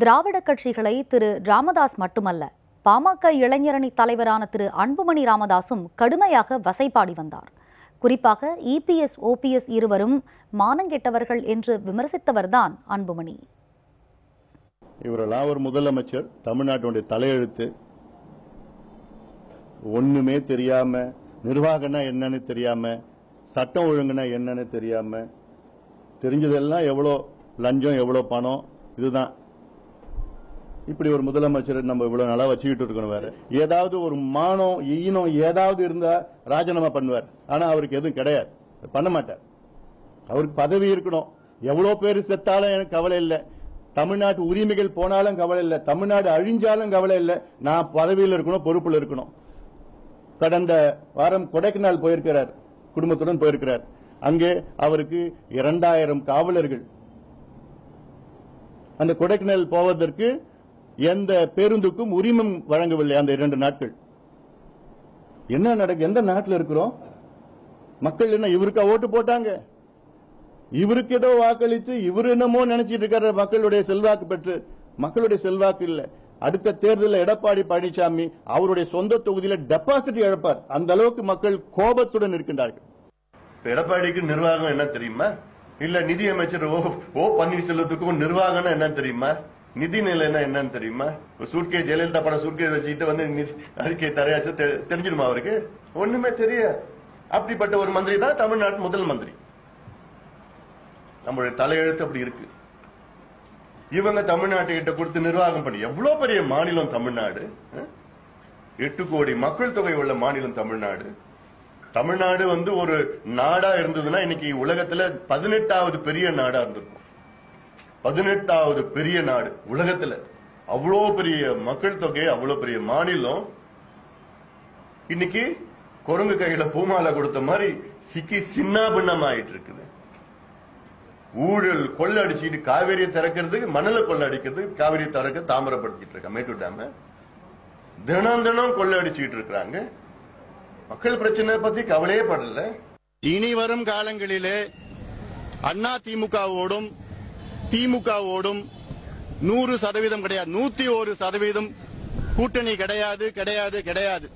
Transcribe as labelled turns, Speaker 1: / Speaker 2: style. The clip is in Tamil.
Speaker 1: திராவிட கட்சிகளை திரு ராமதாஸ் மட்டுமல்ல பாமக இளைஞரணி தலைவரான திரு அன்புமணி ராமதாசும் கடுமையாக வசைபாடி வந்தார். குறிப்பாக இபிஎஸ் ஓபிஎஸ் இருவரும் மானங்கெட்டவர்கள் என்று விமர்சித்தவர்தான் அன்புமணி.
Speaker 2: இவரெல்லாம் ஒரு முதலமைச்சர் தமிழ்நாட்டுடைய தலையெழுத்து. ஒண்ணுமே தெரியாம நிர்வாகம்னா என்னன்னு தெரியாம சட்டம் ஒழுங்குனா என்னன்னு தெரியாம தெரிஞ்சதெல்லாம் எவ்வளோ லஞ்சம் எவ்வளோ பணம் இதுதான். இப்படி ஒரு முதலமைச்சர் நம்ம இவ்வளவு நாளா வச்சுக்கிட்டு இருக்கணும் வேற. ஏதாவது ஒரு மானம் ஈனம் ஏதாவது இருந்தா ராஜினாமா பண்ணுவார். ஆனா அவருக்கு எதுவும் கிடையாது. பண்ண மாட்டார். அவருக்கு பதவி இருக்கணும். எவ்வளவு பேர் செத்தாலும் எனக்கு கவலை இல்லை. தமிழ்நாட்டு உரிமைகள் போனாலும் கவலை இல்லை. தமிழ்நாடு அழிஞ்சாலும் கவலை இல்லை. நான் பதவியில் இருக்கணும் பொறுப்பில் இருக்கணும். கடந்த வாரம் கொடைக்கானல் போயிருக்கிறார். குடும்பத்துடன் போயிருக்கிறார். அங்கே அவருக்கு இரண்டாயிரம் காவலர்கள். அந்த கொடைக்கானல் போவதற்கு எந்த பேருந்துக்கும் உரிமம் வழங்கவில்லை அந்த இரண்டு நாட்கள். என்ன நடக்கு எந்த நாட்டில் இருக்கிறோம்? மக்கள் என்ன இவருக்கா ஓட்டு போட்டாங்க? இவருக்கு ஏதோ வாக்களித்து இவர் என்னமோ நினைச்சிட்டு இருக்கிற மக்களுடைய செல்வாக்கு பெற்று. மக்களுடைய செல்வாக்கு இல்ல. அடுத்த தேர்தலில் எடப்பாடி பழனிசாமி அவருடைய சொந்த தொகுதியில டெபாசிட் இழப்பார். அந்த அளவுக்கு மக்கள் கோபத்துடன் இருக்கின்றார்கள்.
Speaker 3: எடப்பாடிக்கு நிர்வாகம் என்ன தெரியுமா? இல்ல நிதி அமைச்சர் ஓ ஓ பன்னீர்செல்வத்துக்கும் நிர்வாகம் என்ன தெரியுமா? நிதி நிலைன்னா என்னன்னு தெரியுமா? சூட்கே ஜெயலலிதா படம் சூட்கே வச்சுக்கிட்டு வந்து அறிக்கை தரையாச்சு தெரிஞ்சிடுமா அவருக்கு? ஒண்ணுமே தெரியாது. அப்படிப்பட்ட ஒரு மந்திரி தான் தமிழ்நாட்டு முதல் மந்திரி. நம்மளுடைய தலையெழுத்து அப்படி இருக்கு. இவங்க தமிழ்நாட்டு கிட்ட கொடுத்து நிர்வாகம் பண்ணி எவ்வளவு பெரிய மாநிலம் தமிழ்நாடு? எட்டு கோடி மக்கள் தொகை உள்ள மாநிலம் தமிழ்நாடு. தமிழ்நாடு வந்து ஒரு நாடா இருந்ததுன்னா இன்னைக்கு உலகத்துல பதினெட்டாவது பெரிய நாடா இருந்திருக்கும். பதினெட்டாவது பெரிய நாடு உலகத்துல. அவ்வளோ பெரிய மக்கள் தொகை அவ்வளோ பெரிய மாநிலம். இன்னைக்கு குரங்கு கையில பூமாலை கொடுத்த மாதிரி சிக்கி சின்னாபின்னம் ஆயிட்டு இருக்குது ஊழல் கொள்ள அடிச்சுட்டு காவேரியை திறக்கிறதுக்கு மணலை கொள்ள அடிக்கிறது காவிரியை திறக்க தாமிரப்படுத்திட்டு இருக்க மேட்டூர் டேம தினம் தினம் கொள்ள அடிச்சுட்டு இருக்கிறாங்க. மக்கள் பிரச்சனை பத்தி கவலையே படல.
Speaker 4: இனி வரும் காலங்களிலே அண்ணா திமுகவோடும் திமுகவோடும் நூறு சதவீதம் கிடையாது. நூத்தி ஒரு சதவீதம் கூட்டணி கிடையாது கிடையாது கிடையாது.